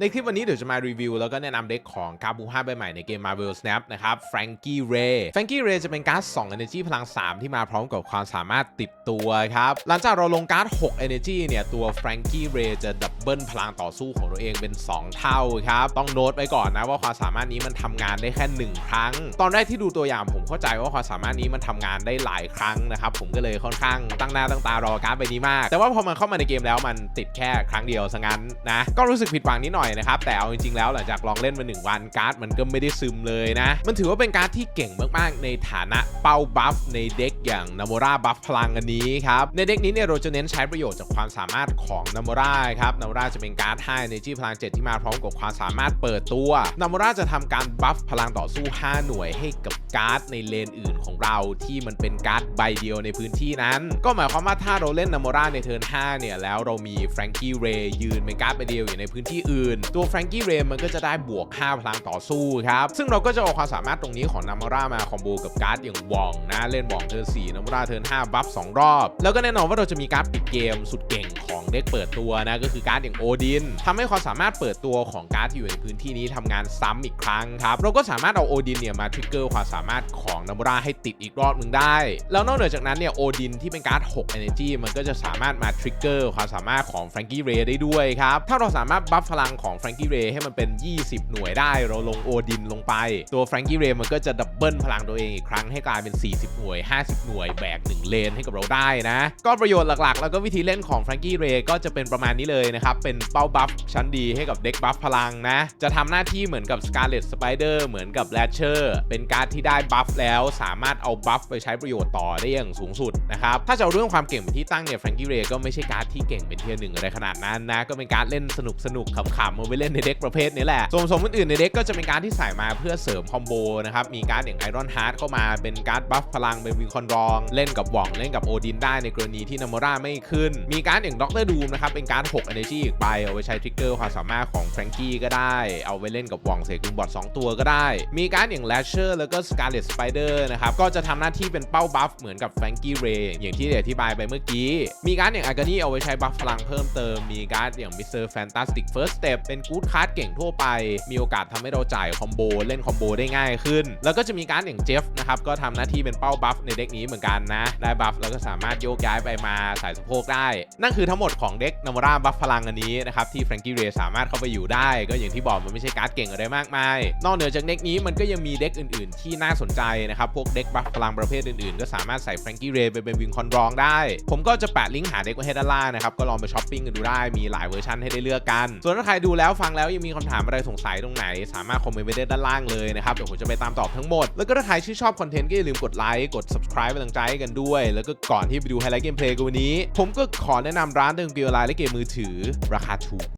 ในคลิปวันนี้เดี๋ยวจะมารีวิวแล้วก็แนะนำเด็กของการ์บู5ใบใหม่ในเกม Marvel Snap นะครับ Frankie Ray Frankie Ray จะเป็นการ์ด2 Energy พลัง 3 ที่มาพร้อมกับความสามารถติดตัวครับ หลังจากเราลงการ์ด 6 Energy เนี่ย ตัว Frankie Ray จะดับเบิลพลังต่อสู้ของตัวเองเป็น 2 เท่าครับ ต้องโน้ตไว้ก่อนนะว่าความสามารถนี้มันทำงานได้แค่ 1 ครั้ง ตอนแรกที่ดูตัวอย่างผมเข้าใจว่าความสามารถนี้มันทำงานได้หลายครั้งนะครับผมก็เลยค่อนข้างตั้งหน้าตั้งตารอการ์ดใบนี้มาก แต่ว่าพอมันเข้ามาในเกมแล้วมันติดแค่ครั้งเดียวซะงั้นนะก็รู้สึกผิดหวังนิดหน่อยนะครับ แต่เอาจริงๆแล้วหลังจากลองเล่นมาหนึ่งวันการ์ดมันก็ไม่ได้ซึมเลยนะ มันถือว่าเป็นการ์ดที่เก่งมากๆ ในฐานะเป้าบัฟในเด็กอย่างนามราบัฟพลังอันนี้ครับ ในเด็กนี้เนี่ยเราจะเน้นใช้ประโยชน์จากความสามารถของนามราครับนามราจะเป็นการ์ด5 Energy พลัง 7 ที่มาพร้อมกับความสามารถเปิดตัวนามราจะทำการบัฟพลังต่อสู้ 5 หน่วยให้กับการ์ดในเลนอื่นของเราที่มันเป็นการ์ดใบเดียวในพื้นที่นั้น ก็หมายความว่าถ้าเราเล่นนามราในเทิร์น5เนี่ยแล้วเรามีแฟรงกี้เรย์ยืนเป็นการ์ดใบเดียวอยู่ในพื้นที่อื่นตัวแฟรงกี้เรย์มันก็จะได้บวก 5 พลังต่อสู้ครับ ซึ่งเราก็จะเอาความสามารถตรงนี้ของนามารามาคอมโบกับการ์ดอย่างวองนะ เล่นวองเทิร์น4นามาราเทิร์น5บัฟ2รอบ แล้วก็แน่นอนว่าเราจะมีการ์ดปิดเกมสุดเก่งของเด็กเปิดตัวนะ ก็คือการ์ดอย่างโอดินทำให้ความสามารถเปิดตัวของการ์ดที่อยู่ในพื้นที่นี้ทำงานซ้ำอีกครั้งครับเราก็สามารถเอาโอดินเนี่ยมาทริกเกอร์ความสามารถของนามาราให้ติดอีกรอบหนึ่งได้ แล้วนอกเหนือจากนั้นเนี่ยโอดินที่เป็นการ์ด6 Energy มันก็จะสามารถมาทริกเกอร์ความสามารถของแฟรงกี้เรย์ได้ด้วยครับถ้าเราสามารถบัฟพลังของแฟรงกี้เรย์ให้มันเป็น 20 หน่วยได้ เราลงโอดินลงไป ตัวแฟรงกี้เรย์มันก็จะดับเบิลพลังตัวเองอีกครั้งให้กลายเป็น 40 หน่วย 50 หน่วยแบก 1 เลนให้กับเราได้นะ ก็ประโยชน์หลักๆ แล้วก็วิธีเล่นของแฟรงกี้เรย์ก็จะเป็นประมาณนี้เลยนะครับ เป็นเป้าบัฟชั้นดีให้กับเด็กบัฟพลังนะ จะทำหน้าที่เหมือนกับ Scarlet Spider เหมือนกับ l a t c h e r เป็นการ์ดที่ได้บัฟแล้วสามารถเอาบัฟไปใช้ประโยชน์ต่อได้อย่างสูงสุดนะครับถ้าจะเอาเรื่องความเก่งเป็นที่ตั้งเนี่ยแฟรงกี้เรย์ก็ไม่ใช่การ์ดที่เก่งเป็นเทียร์หนึ่งอะไรขนาดนั้นนะก็เป็นการ์ดเล่นสนุกสนุกขำมาไว้เล่นในเด็กประเภทนี้แหละ ส่วนผสมอื่นๆในเด็กก็จะเป็นการที่ใส่มาเพื่อเสริมคอมโบนะครับ มีการ์ดอย่างไอรอนฮาร์ดเข้ามาเป็นการ์ดบัฟพลังเป็นวิงคอนรอง เล่นกับหว่องเล่นกับโอดินได้ในกรณีที่นามอราไม่ขึ้น มีการ์ดอย่างด็อกเตอร์ดูมนะครับเป็นการ์ด6 Energy อีกใบเอาไว้ใช้ทริกเกอร์ความสามารถของแฟรงกี้ก็ได้ เอาไว้เล่นกับหว่องเสกลุงบอด2ตัวก็ได้ มีการ์ดอย่างแลชเชอร์แล้วก็สการ์เลตสไปเดอร์นะครับก็จะทำหน้าที่เป็นเป้าบัฟเหมือนกับแฟรงกี้เรย์อย่างที่ได้อธิบายไปเมื่อกี้ มีการ์ดอย่างอากานี่เอาไว้ใช้บัฟพลังเพิ่มเติมมีการ์ดอย่างมิสเตอร์แฟนตาสติกเฟิร์สสเต็ปเป็นกู๊ดคาร์ดเก่งทั่วไป มีโอกาสทำให้เราจ่ายคอมโบเล่นคอมโบได้ง่ายขึ้น แล้วก็จะมีการ์ดอย่างเจฟนะครับก็ทำหน้าที่เป็นเป้าบัฟในเด็กนี้เหมือนกันนะ ได้บัฟแล้วก็สามารถโยกย้ายไปมาใส่สะโพกได้ นั่นคือทั้งหมดของเด็กนามราบัฟพลังอันนี้นะครับที่แฟรงกี้เรย์สามารถเข้าไปอยู่ได้ ก็อย่างที่บอกมันไม่ใช่การ์ดเก่งอะไรมากมาย นอกเหนือจากเด็กนี้มันก็ยังมีเด็กอื่น ๆ ที่น่าสนใจนะครับพวกเด็กบัฟพลังประเภทอื่น ๆ ก็สามารถใส่แฟรงกี้เรย์ไปเป็นวิงคอนรองได้ ผมก็จะแปะลิงก์หาเด็กไว้ให้ด้านล่างนะครับก็ลองไปช้อปปิ้งกันดูได้มีหลายเวอร์ชันให้ได้เลือกกัน ส่วนถ้าใครดููแล้วฟังแล้วยังมีคำถามอะไรสงสัยตรงไหน สามารถคอมเมนต์ไว้ได้ด้านล่างเลยนะครับ เดี๋ยวผมจะไปตามตอบทั้งหมด แล้วก็ถ้าใครชื่นชอบคอนเทนต์ก็อย่าลืมกดไลค์ กด subscribe เป็นกำลังใจกันด้วย แล้วก็ก่อนที่ไปดูไฮไลท์เกมเพลย์กันวันนี้ ผมก็ขอแนะนำร้านเติมเกมออนไลน์และเกมมือถือ ราคาถูก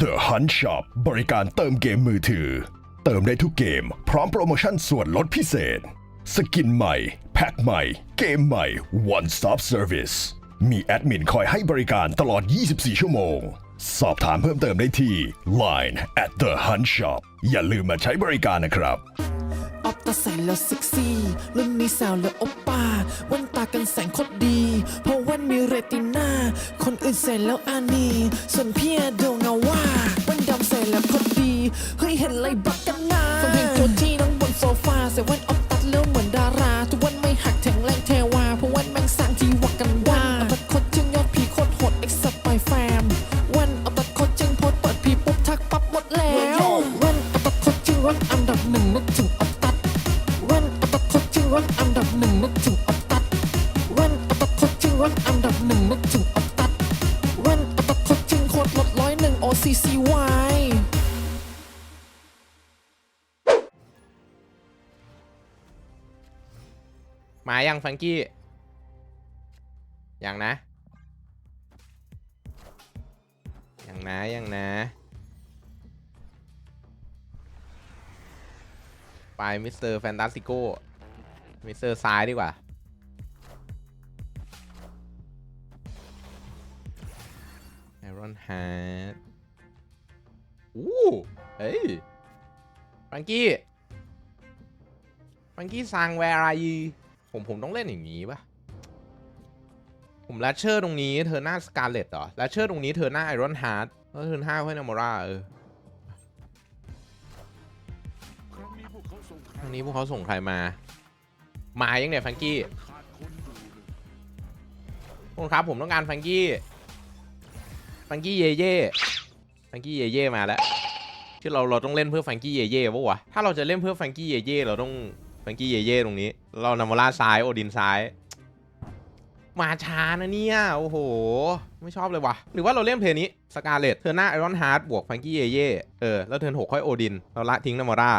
The Hunt Shop บริการเติมเกมมือถือ เติมได้ทุกเกม พร้อมโปรโมชั่นส่วนลดพิเศษ สกินใหม่ แพ็คใหม่ เกมใหม่ One Stop Service มีแอดมินคอยให้บริการตลอด 24 ชั่วโมง สอบถามเพิ่มเติมได้ที่ Line at the Hunt Shop อย่าลืมมาใช้บริการนะครับ ออฟตาใส่แล้วเซ็กซี่รุ่นนี้สาวแล้วโอปป้าแว่นตากันแสงโคตรดี เพราะแว่นมีเรติน่า คนอื่นใส่แล้วอานีส่วนพี่อะโดนเงาว่าแว่นดำใส่แล้วโคตรดี เฮ้ยเห็นไรบักกันนะฟังเพลงโจจี้นั่งบนโซฟาใส่แว่นออฟ มายังแฟรงกี้ยังนะยังนะยังนะ ไปมิสเตอร์แฟนตาซิโก้มิสเตอร์ซ้ายดีกว่า ไอรอนฮาร์ดอู้เฮ้ยแฟรงกี้แฟรงกี้ซังแวร์อายี ผมผมต้องเล่นอย่างนี้ปะผมแรชเชอร์ตรงนี้เธอหน้าสกาเลตเหรอแรชเชอร์ตรงนี้เธอหน้าไอรอนฮาร์ดแล้วเธอหน้าให้นามอร่าเออทางนี้พวกเขาส่งใครมา มายังเนี่ยแฟงกี้ทุกคนครับผมต้องการแฟงกี้แฟงกี้เย่เย่แฟงกี้เย่เย่มาแล้วที่เราเราต้องเล่นเพื่อแฟงกี้เย่เย่ปะวะถ้าเราจะเล่นเพื่อแฟงกี้เย่เย่เราต้อง แฟงกี้เย่เย่ตรงนี้ เรานามอร่าซ้ายโอดินซ้าย มาช้านะเนี่ย โอ้โห ไม่ชอบเลยว่ะ หรือว่าเราเล่นเพลย์นี้สกาเลตเทอร์หน้าไอรอนฮาร์ดบวกแฟงกี้เยเย่เออ แล้วเทิร์นหกค่อยโอดิน เราละทิ้งนามอร่า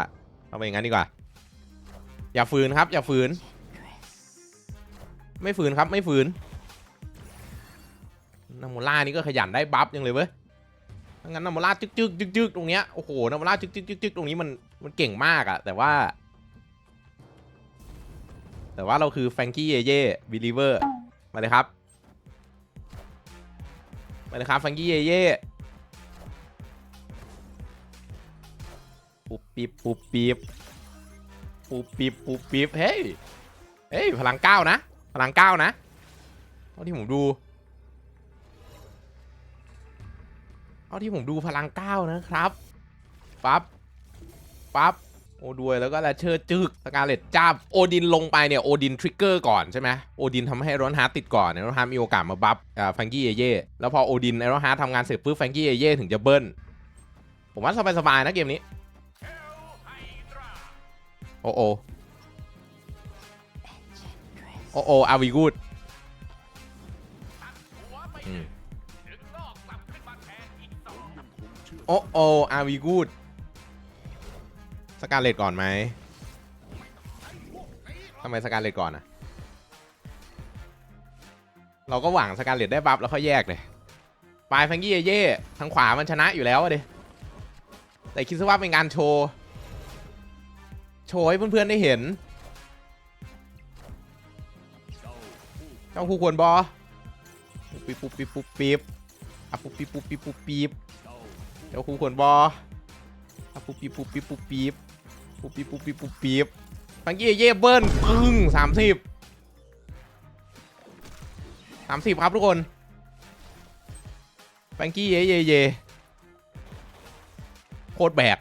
เอาไปอย่างนั้นดีกว่า อย่าฝืนครับ อย่าฝืน ไม่ฝืนครับไม่ฝืนนามอร่านี่ก็ขยันได้บัฟยังเลยเว้ยถ้างั้นนามอร่าจึกจึกจึกจึกตรงเนี้ย โอ้โหนามอร่าจึกจึกจึกจึกตรงนี้มันมันเก่งมากอะแต่ว่า แต่ว่าเราคือแฟงกี้เยเย่บิลีเวอร์มาเลยครับ มาเลยครับแฟงกี้เย่เย่ปุ๊บปิ๊บปุ๊บปิ๊บปุ๊บปิ๊บปุ๊บปิ๊บเฮ้ยเฮ้ยพลังเก้านะพลังเก้านะเท่าที่ผมดูเท่าที่ผมดูพลังเก้านะครับปั๊บปั๊บ โอด้วยแล้วก็แลเชอร์จึกสกาเลตจับโอดินลงไปเนี่ยโอดินทริกเกอร์ก่อนใช่ไหมโอดินทำให้รอนฮาร์ติดก่อนรอนฮาร์มีโอกาสมาบัฟอ่าฟังกี้เอเย่แล้วพอโอดินไอรอนฮาร์ทำงานเสร็จปุ๊บฟังกี้เอเย่ถึงจะเบิ้ลผมว่าสบายๆนะเกมนี้ โอโอโอโออาวีกูดโอโออาวีกูด สการเลตก่อนไหมทำไมสการเลตก่อนอะเราก็หวังสการเลตได้บัฟแล้วค่อยแยกเลยปลายแฟงกี้เย่ทางขวามันชนะอยู่แล้วอะดิแต่คิดซะว่าเป็นการโชว์ โชว์ให้เพื่อนๆได้เห็น เจ้าคู่ควรบอปุ๊บปิ๊บปุ๊บปิ๊บปุ๊บปิ๊บอะปุ๊บปิ๊บปุ๊บปิ๊บปุ๊บปิ๊บเจ้าคู่ควรบออะปุ๊บปิ๊บปุ๊บปิ๊บปุ๊บ ปิ๊บปุ๊บปิ๊บปุ๊บปิ๊บปุ๊บปิ๊บฟังกี้เย่เบิ้ลปึ้งสามสิบสามสิบครับทุกคนฟังกี้เย่เย่เย่โคตรแบก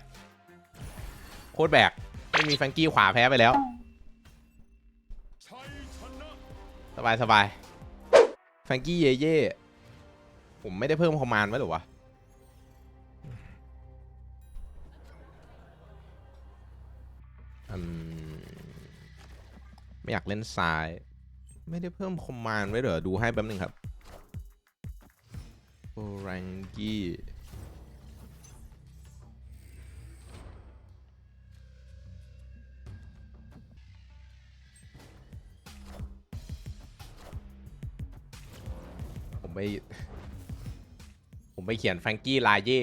โคตรแบก ไม่มีแฟรงกี้ขวาแพ้ไปแล้ว สบายสบายแฟรงกี้เย่เย่ผมไม่ได้เพิ่มคอมมานด์ไว้หรอวะ ไม่อยากเล่นซ้าย ไม่ได้เพิ่มคอมมานด์ไว้เหรอ ดูให้แป๊บหนึงครับโอรังกี้ผมไป ผมไปเขียนแฟรงกี้ลาเย่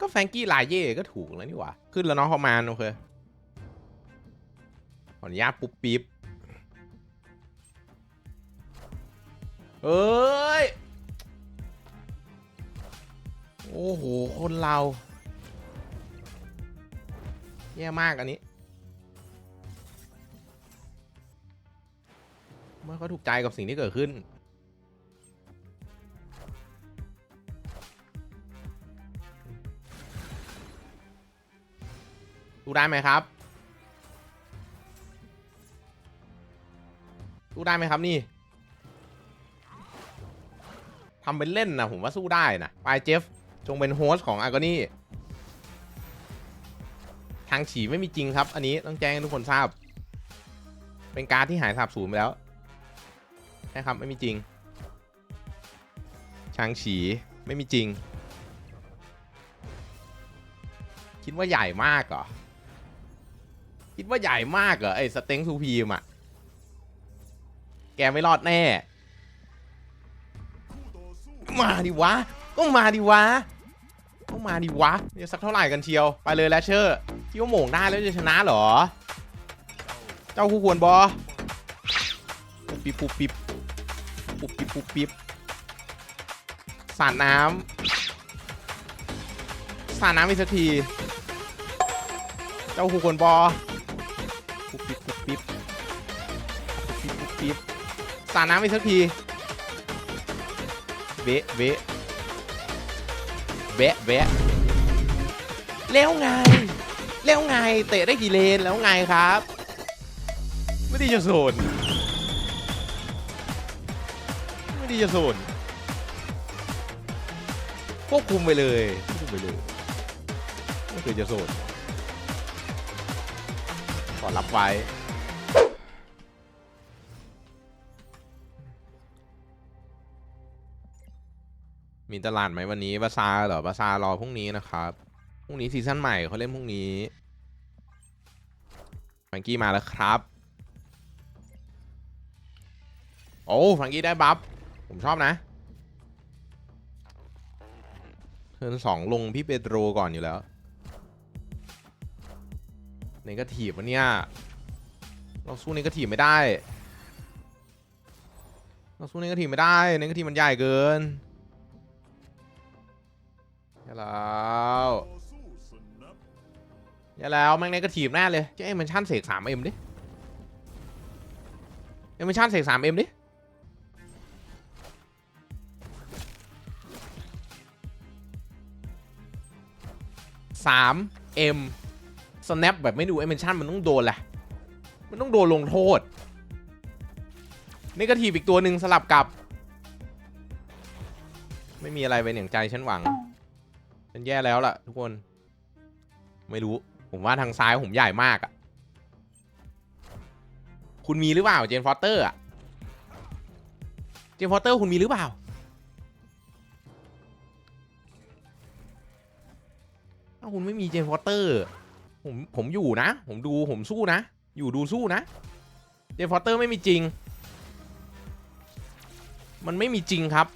ก็แฟรงกี้ลาเย่ก็ถูกแล้วนี่หว่า ขึ้นแล้วเนาะคอมมานด์โอเค ออนุญาตปุ๊บปิ๊บเอ้ย โอ้โห คนเราแย่มากอันนี้ไม่ค่อยถูกใจกับสิ่งที่เกิดขึ้น ดูได้ไหมครับ สู้ได้ไหมครับนี่ทำเป็นเล่นนะผมว่าสู้ได้นะไปเจฟ จงเป็นโฮสของอากอนี่ทางฉีไม่มีจริงครับ อันนี้ต้องแจ้งให้ทุกคนทราบ เป็นการ์ดที่หายสาบสูญไปแล้วใช่ครับไม่มีจริงชางฉีไม่มีจริง คิดว่าใหญ่มากเหรอ คิดว่าใหญ่มากเหรอไอ้สเต็งซูพีมอะ แกไม่รอดแน่ มาดิวะ ก็มาดิวะ ก็มาดิวะเนี่ยสักเท่าไหร่กันเชียว ไปเลยแลชเชอร์คิดว่าโหม่งได้แล้วจะชนะเหรอ เจ้าคู่ควรบอปุ๊บปิ๊บปุ๊บปิ๊บปุ๊บปิ๊บปุ๊บปิ๊บสาดน้ำสาดน้ำอีกสักที เจ้าคู่ควรบอ สาดน้ำไปสักที เบะเบะเบะเบะแล้วไง แล้วไง เตะได้กี่เลนแล้วไงครับ ไม่ได้จะโซนไม่ได้จะโซนควบคุมไปเลยควบคุมไปเลยไม่เคยจะโซนขอรับไว้ มีตลาดไหมวันนี้บาซาเหรอบาซารอพรุ่งนี้นะครับ พรุ่งนี้ซีซั่นใหม่เขาเล่นพรุ่งนี้ฟังกี้มาแล้วครับ โอ้ฟังกี้ได้บัฟ ผมชอบนะเทินสองลงพี่เปโตรก่อนอยู่แล้วเนกาทีฟวะเนี่ย เราสู้เนกาทีฟไม่ได้ เราสู้เนกาทีฟไม่ได้เนกาทีฟมันใหญ่เกิน อย่าแล้วอย่าแล้วแม่งในกระถีบแน่เลยเอ้ยมันชั่นเสกสามเอ็มดิเอ้ยมันชั่นเสกสามเอ็มดิสามเอ็มสแนปแบบไม่ดูเอเมนชั่นมันต้องโดนแหละ มันต้องโดนลงโทษนี่กระถีบอีกตัวหนึ่งสลับกับ ไม่มีอะไรเป็นอย่างใจฉันหวัง ฉันแย่แล้วล่ะ ทุกคน ไม่รู้ ผมว่าทางซ้ายผมใหญ่มากอะ่ะ คุณมีหรือเปล่าเจนฟอสเตอร์อะ เจนฟอสเตอร์คุณมีหรือเปล่า ถ้าคุณไม่มีเจนฟอสเตอร์ ผมผมอยู่นะ ผมดูผมสู้นะ อยู่ดูสู้นะ เจนฟอสเตอร์ไม่มีจริง มันไม่มีจริงครับ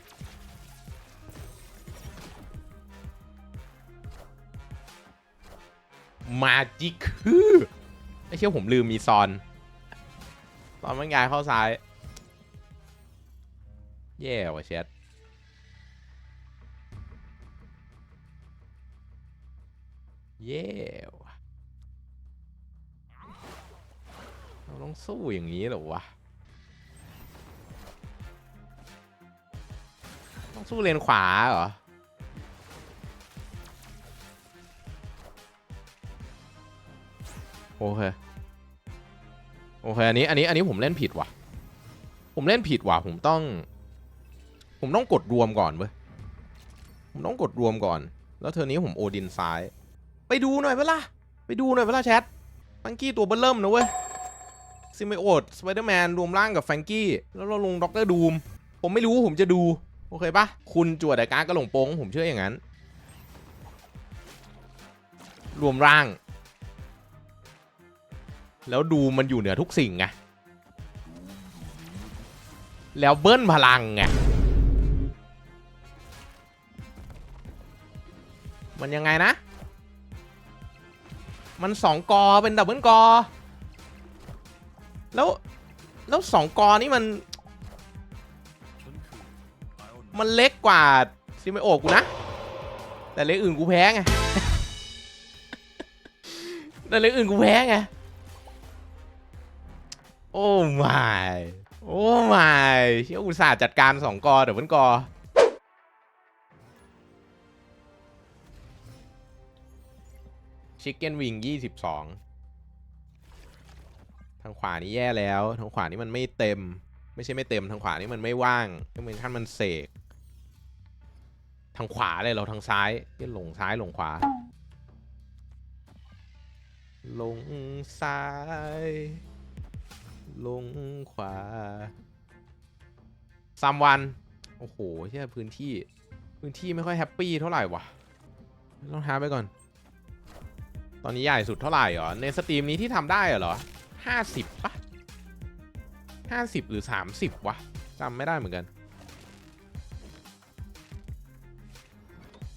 มาจิคือไอเชี่ยผมลืมมีซอน ตอนมันยายเข้าซ้าย แย่ว่ะเชดแย่ว่ะเราต้องสู้อย่างนี้เหรอวะ ต้องสู้เลนขวาเหรอ โอเค โอเค อันนี้ อันนี้ อันนี้ผมเล่นผิดว่ะ ผมเล่นผิดว่ะ ผมต้อง ผมต้องกดรวมก่อนเว้ย ผมต้องกดรวมก่อน แล้วเธอนี้ผมโอดินซ้าย ไปดูหน่อยเวล่ะไปดูหน่อยเวล่ะแชทฟังกี้ตัวเบิ้ลเริ่มนะเว้ย ซิมไบโอดสไปเดอร์แมนรวมร่างกับแฟงกี้ แล้วเราลงด็อกเตอร์ดูม ผมไม่รู้ผมจะดู โอเคปะคุณจวดแต่การดกระหลงโป้งผมเชื่ออย่างนั้น รวมร่าง แล้วดูมันอยู่เหนือทุกสิ่งไงแล้วเบิ้ลพลังไงมันยังไงนะ มันสองกอเป็นดับเบิลกอ แล้ว แล้วสองกอนี่มัน มันเล็กกว่าซิเมโอกูนะ แต่เล็กอื่นกูแพ้ไง แต่เล็กอื่นกูแพ้ไง โอ้ my โอ้ my เชี่ยอุตส่าห์จัดการสองกอเดี๋ยวมันกอชิคเก้นวิงยี่สิบสองทางขวานี้แย่แล้ว ทางขวานี้มันไม่เต็ม ไม่ใช่ไม่เต็ม ทางขวานี้มันไม่ว่างก็เป็นขั้นมันเสก ทางขวาเลยเราทางซ้ายที่หลงซ้ายหลงขวา หลงซ้าย ลงขวาซัมวัน โอ้โหเชี่ยพื้นที่ พื้นที่ไม่ค่อยแฮปปี้เท่าไหร่วะต้องท้าไปก่อน ตอนนี้ใหญ่สุดเท่าไหร่หรอ ในสตรีมนี้ที่ทำได้เหรอห้าสิบปะห้าสิบหรือสามสิบวะจำไม่ได้เหมือนกัน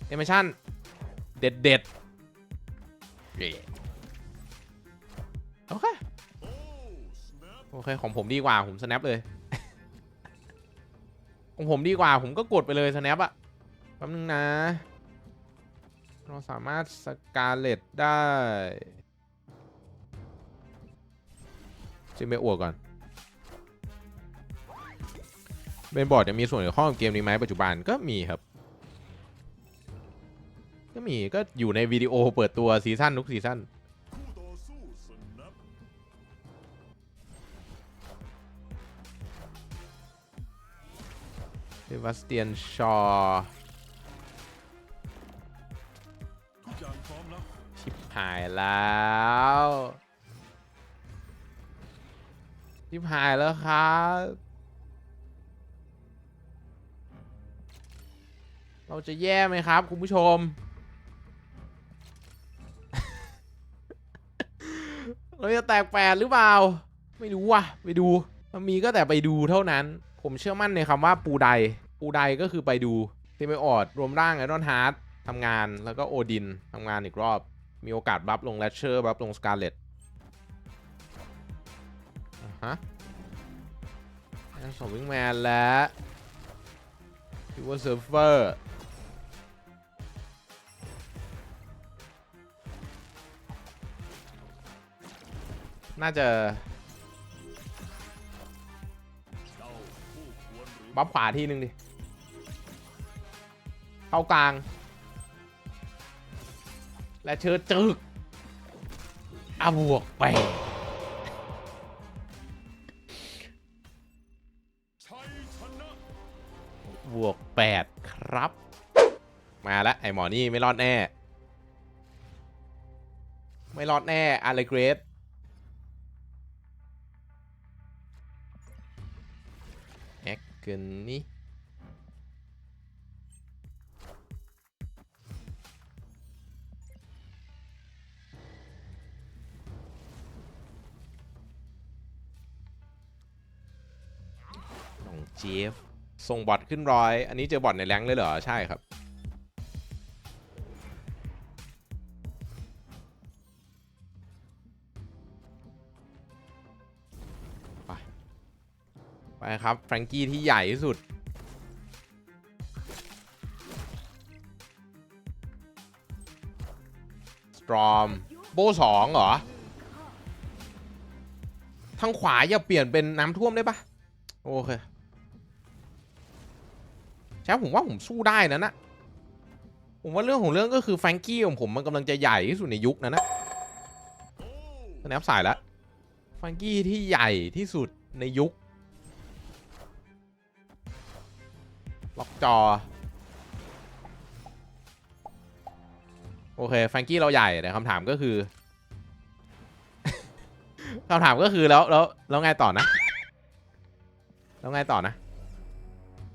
เอเมชั่น เด็ดเด็ดโอเค โอเคของผมดีกว่าผม snap เลย ของผมดีกว่าผมก็กดไปเลย snap อะแป๊บนึงนะ เราสามารถสกาเลตได้จิมไปอวก่อนเบนบอร์ดจะมีส่วนเกี่ยวข้องกับเกมนี้ไหมปัจจุบันก็มีครับ ก็มีก็อยู่ในวิดีโอเปิดตัวซีซั่นทุกซีซั่น เซบาสเตียนชอชิบหายแล้วชิบหายแล้วครับ เราจะแย่ไหมครับ คุณผู้ชม เราจะแตกแปดหรือเปล่า ไม่รู้ว่ะ ไปดู มันมีก็แต่ไปดูเท่านั้น ผมเชื่อมั่นในคำว่าปูได ปูไดก็คือไปดูเทมเปออดรวมร่างไอรอนฮาร์ดทำงานแล้วก็โอดินทำงานอีกรอบ มีโอกาสบัฟลงแรชเชอร์บัฟลงสกาเลตฮะสวิงแมนและคิวเวอร์เซิร์ฟเวอร์น่าจะ บัฟขวาทีนึงดิ เข้ากลาง และเชิดจึกอาบวกไปบวก 8 ครับ มาแล้วไอหมอนี่ไม่รอดแน่ ไม่รอดแน่อะไรเกรด แอคเกินนี่น้องเจฟส่งบอทขึ้นร้อย อันนี้เจอบอทในแรงเลยเหรอ ใช่ครับ ครับแฟรงกี้ที่ใหญ่ที่สุด สตรอม โบสองเหรอ ทางขวาอย่าเปลี่ยนเป็นน้ำท่วมได้ปะโอเคใช่ผมว่าผมสู้ได้นะนะผมว่าเรื่องของเรื่องก็คือแฟรงกี้ของผมมันกำลังจะใหญ่ที่สุดในยุคนั้นนะสแนปสายแล้วแฟรงกี้ที่ใหญ่ที่สุดในยุค ล็อกจอ โอเคแฟรงกี้เราใหญ่แต่คำถามก็คือคำถามก็คือแล้วแล้วแล้วไงต่อนะ แล้วไงต่อนะ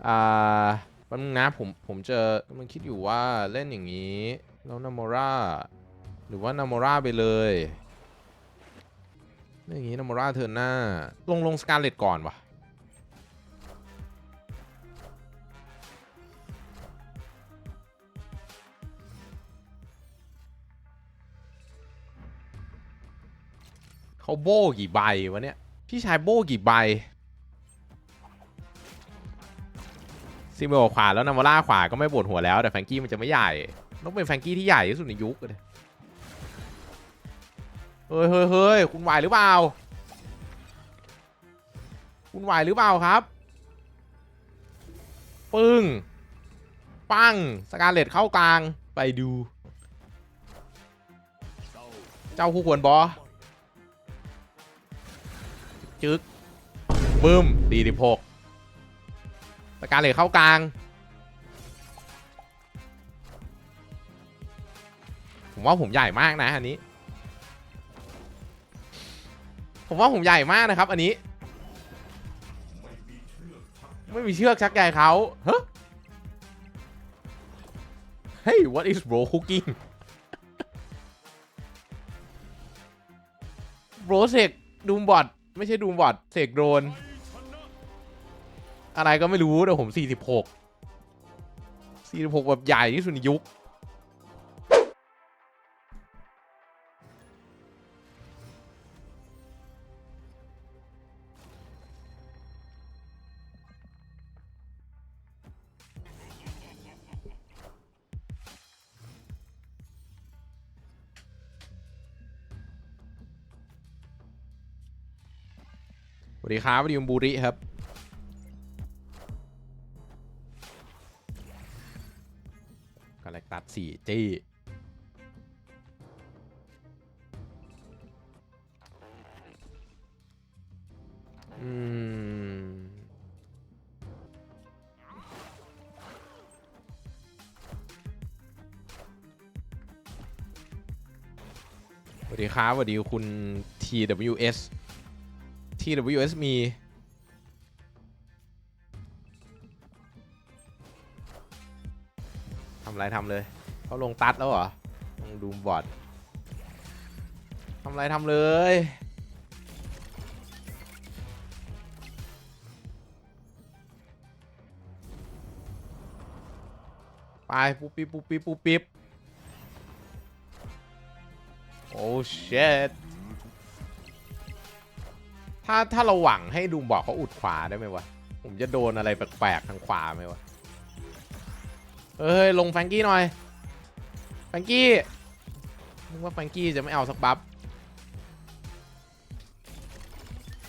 อ่าแป๊บนึงนะผมผมเจอกำลังคิดอยู่ว่าเล่นอย่างนี้ แล้วนาโมราหรือว่านาโมราไปเลยเล่นอย่างนี้นาโมราเทิร์นหน้า ลงลงสการเล็ตก่อนวะ เขาโบ้กี่ใบวะเนี่ย พี่ชายโบ้กี่ใบซิเมลขวาแล้วนามอล่าขวาก็ไม่ปวดหัวแล้วแต่แฟงกี้มันจะไม่ใหญ่ต้องเป็นแฟงกี้ที่ใหญ่ที่สุดในยุคเลยเฮ้ยเฮ้ยเฮ้ยคุณไหวหรือเปล่า คุณไหวหรือเปล่าครับ ปึ้ง ปั้งสกาเลตเข้ากลาง ไปดู เจ้าคู่ควรบอ จึ๊กบึ้มดีดิพกสการเหล็กเข้ากลาง ผมว่าผมใหญ่มากนะอันนี้ ผมว่าผมใหญ่มากนะครับ อันนี้ ไม่มีเชือกชักใยเขาเฮ้เฮ้ย what is bro cooking bro เสกดูมบอด ไม่ใช่ดูมบอดเสกโดรน อะไรก็ไม่รู้แต่ผม 46 46 แบบใหญ่ที่สุดในยุค ดีครับวันนี้บูริครับกาลักตัดสี่จี้สวัสดีครับสวัสดีคุณ TWS TWS มี ทำไรทำเลย เขาลงตัดแล้วเหรอลงดูมบอดทำไรทำเลย ไป ปุ๊บปิ๊บปุ๊บปิ๊บปุ๊บปิ๊บโอ้ shit ถ้าถ้าเราหวังให้ดูมบอกเขาอุดขวาได้ไหมวะ ผมจะโดนอะไรแปลกๆทางขวาไหมวะ เอ้ยลงแฟงกี้หน่อย แฟงกี้นึกว่าแฟงกี้จะไม่เอาสักบัฟ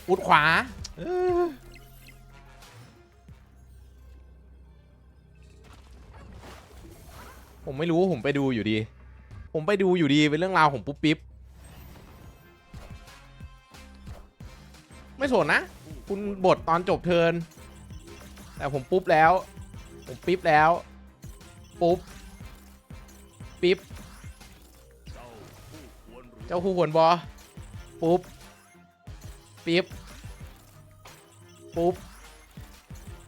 อุดขวาผมไม่รู้ผมไปดูอยู่ดี ผมไปดูอยู่ดีเป็นเรื่องราวของปุ๊บปิ๊บ ไม่สนนะ คุณบทตอนจบเทิน แต่ผมปุ๊บแล้ว ผมปิ๊บแล้ว ปุ๊บ ปิ๊บ เจ้าคู่ควรบอ ปุ๊บ ปิ๊บ ปุ๊บ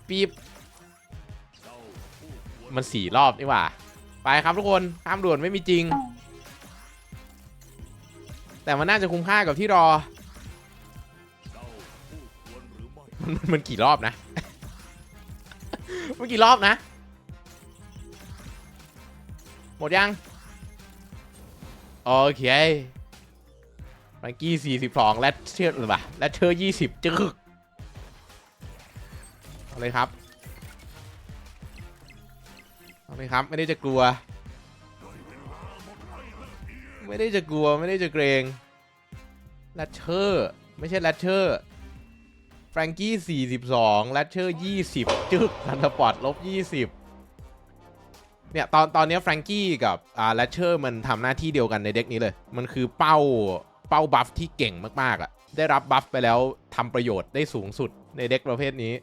ปิ๊บ มันสี่รอบนี่หว่า ไปครับทุกคนข้ามด่วนไม่มีจริง แต่มันน่าจะคุ้มค่ากับที่รอ มันมันกี่รอบนะ มันกี่รอบนะ หมดยัง โอเคแฟรงกี้42และเชื่อหรือเปล่าและเธอ20จึกเอาเลยครับเอาเลยครับ ไม่ได้จะกลัว ไม่ได้จะกลัวไม่ได้จะเกรงแรดเชอร์ ไม่ใช่แรดเชอร์ ฟรงกี้ 42 แรชเชอร์ 20 จึกทันสปอร์ตลบ 20 เนี่ย ตอนตอนนี้แฟรงกี้กับอ่าแรชเชอร์มันทำหน้าที่เดียวกันในเด็กนี้เลย มันคือเป้าเป้าบัฟที่เก่งมาก ๆอะได้รับบัฟไปแล้วทำประโยชน์ได้สูงสุดในเด็กประเภทนี้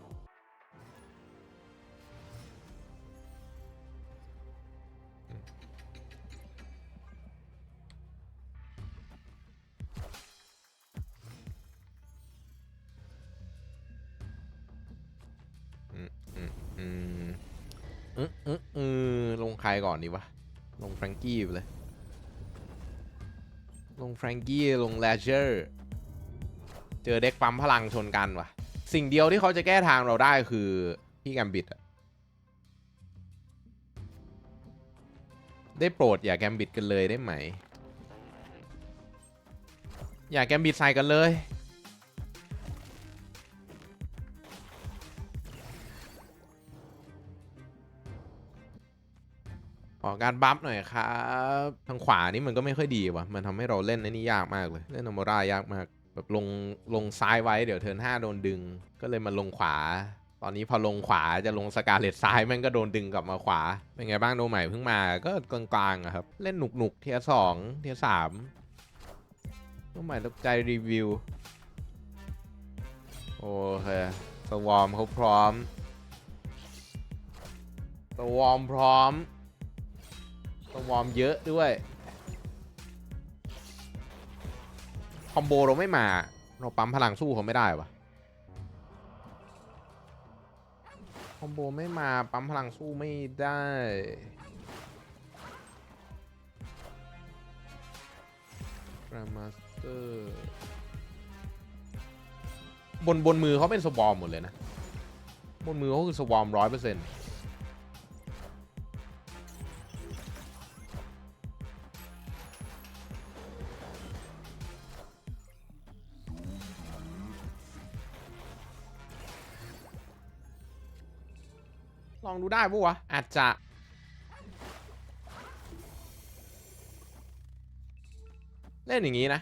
อืมอืมอืมลงใครก่อนดีวะ ลงแฟรงกี้ไปเลย ลงแฟรงกี้ ลงแลเจอร์ เจอเด็กปั๊มพลังชนกันวะสิ่งเดียวที่เขาจะแก้ทางเราได้คือพี่แกมบิดอะได้โปรดอย่าแกมบิดกันเลยได้ไหม อย่าแกมบิดใส่กันเลย ขอการบัฟหน่อยครับทางขวานี่มันก็ไม่ค่อยดีว่ะมันทำให้เราเล่นในนี่ยากมากเลยเล่นอมรายากมากแบบลงลงซ้ายไว้เดี๋ยวเทิร์นห้าโดนดึง ก็เลยมาลงขวา ตอนนี้พอลงขวาจะลงสกาเลตซ้ายแม่งก็โดนดึงกลับมาขวา เป็นไงบ้างโดใหม่เพิ่งมาก็กลางๆอะครับ เล่นหนุกหนุกๆเทียสองเทียสามโดใหม่ตกใจรีวิว โอเคสวอมเขาพร้อมสวอมพร้อม ต้องวอร์มเยอะด้วย คอมโบเราไม่มา เราปั๊มพลังสู้เขาไม่ได้วะคอมโบไม่มาปั๊มพลังสู้ไม่ได้กรามาสเตอร์บนบนมือเขาเป็นสวอมหมดเลยนะ บนมือเขาคือสวอมร้อยเปอร์เซ็นต์ ลองดูได้ปะวะ อาจจะ เล่นอย่างนี้นะ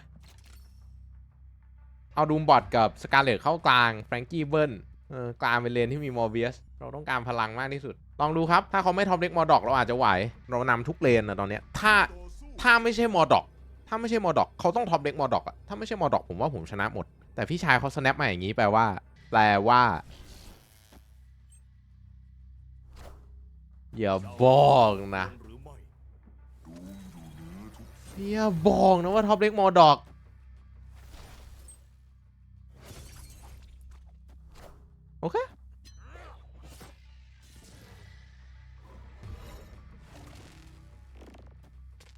เอาดูมบอทกับสกาเลตเข้ากลางแฟรงกี้เบิลเออกลางเป็นเลนที่มีมอร์เบียส เราต้องการพลังมากที่สุด ลองดูครับ ถ้าเขาไม่ท็อปเด็กมอดอกเราอาจจะไหว เรานำทุกเลนนะตอนเนี้ย ถ้าถ้าไม่ใช่มอดอก ถ้าไม่ใช่มอดอก เขาต้องท็อปเด็กมอดอกอะถ้าไม่ใช่มอดอกผมว่าผมชนะหมด แต่พี่ชายเขาสแนปมาอย่างนี้แปลว่า แปลว่า อย่าบอกนะอย่าบอกนะว่าท็อปเด็กมอดอก โอเค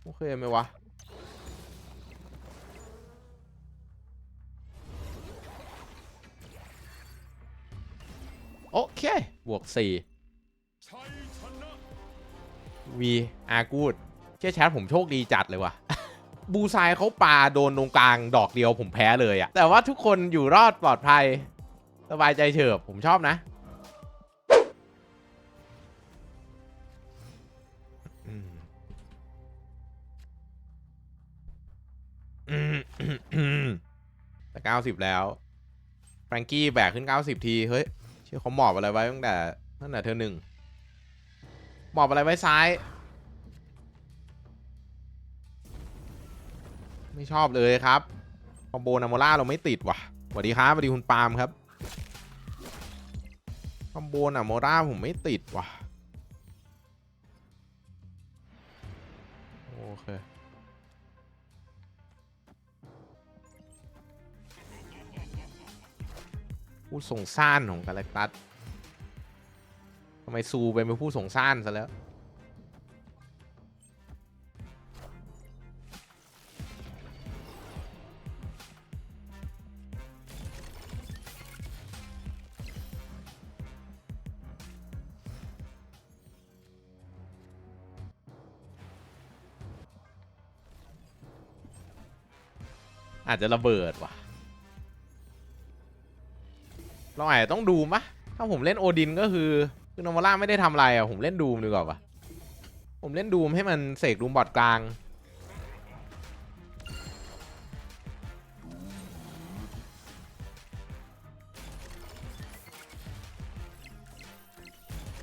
โอเคไหมวะโอเค บวกสี่ วีอากูดเชื่อแชทผมโชคดีจัดเลยว่ะบูไซายเขาปาโดนตรงกลางดอกเดียวผมแพ้เลยอะแต่ว่าทุกคนอยู่รอดปลอดภัย สบายใจเฉิบผมชอบนะ แต่เก้าสิบแล้วแฟรงกี้แบกขึ้นเก้าสิบที เฮ้ย เชื่อเขาหมอบอะไรไว้ตั้งแต่ตั้งแต่เธอหนึ่ง หมอบอะไรไว้ซ้าย ไม่ชอบเลยครับคอมโบนาโมล่าเราไม่ติดว่ะสวัสดีครับสวัสดีคุณปาล์มครับคอมโบนาโมล่าผมไม่ติดว่ะโอเคผู้ส่งซ่านของกาแล็กตัส ไมซูไปเป็นผู้ส่งซ่านซะแล้ว อาจจะระเบิดว่ะ เราอาจจะต้องดูมะถ้าผมเล่นโอดินก็คือ คือโนอมล่าไม่ได้ทำอะไรอะผมเล่นดูมดีกว่าปะผมเล่นดูมให้มันเสกดูมบอดกลาง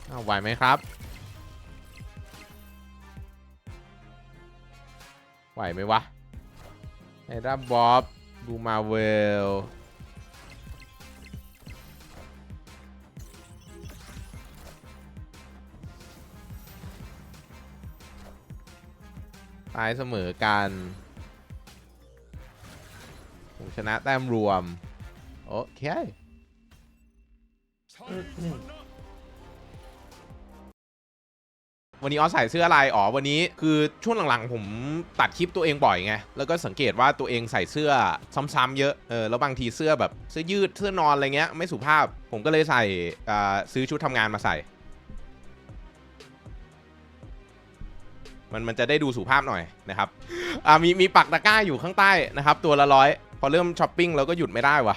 อ้าไหวไหมครับ ไหวไหมวะไอ้ดับบ๊อบดูมาเวล ตายเสมอกันผมชนะแต้มรวม โอเควันนี้ออสใส่เสื้ออะไรอ๋อวันนี้คือช่วงหลังๆ ผมตัดคลิปตัวเองบ่อยไงแล้วก็สังเกตว่าตัวเองใส่เสื้อซ้ำๆเยอะเออแล้วบางทีเสื้อแบบเสื้อยืดเสื้อนอนอะไรเงี้ยไม่สุภาพ ผมก็เลยใส่ซื้อชุดทำงานมาใส่ มันมันจะได้ดูสุภาพหน่อยนะครับอ่ามีมีปักตะกร้าอยู่ข้างใต้นะครับ ตัวละร้อยพอเริ่มช้อปปิ้งเราก็หยุดไม่ได้วะ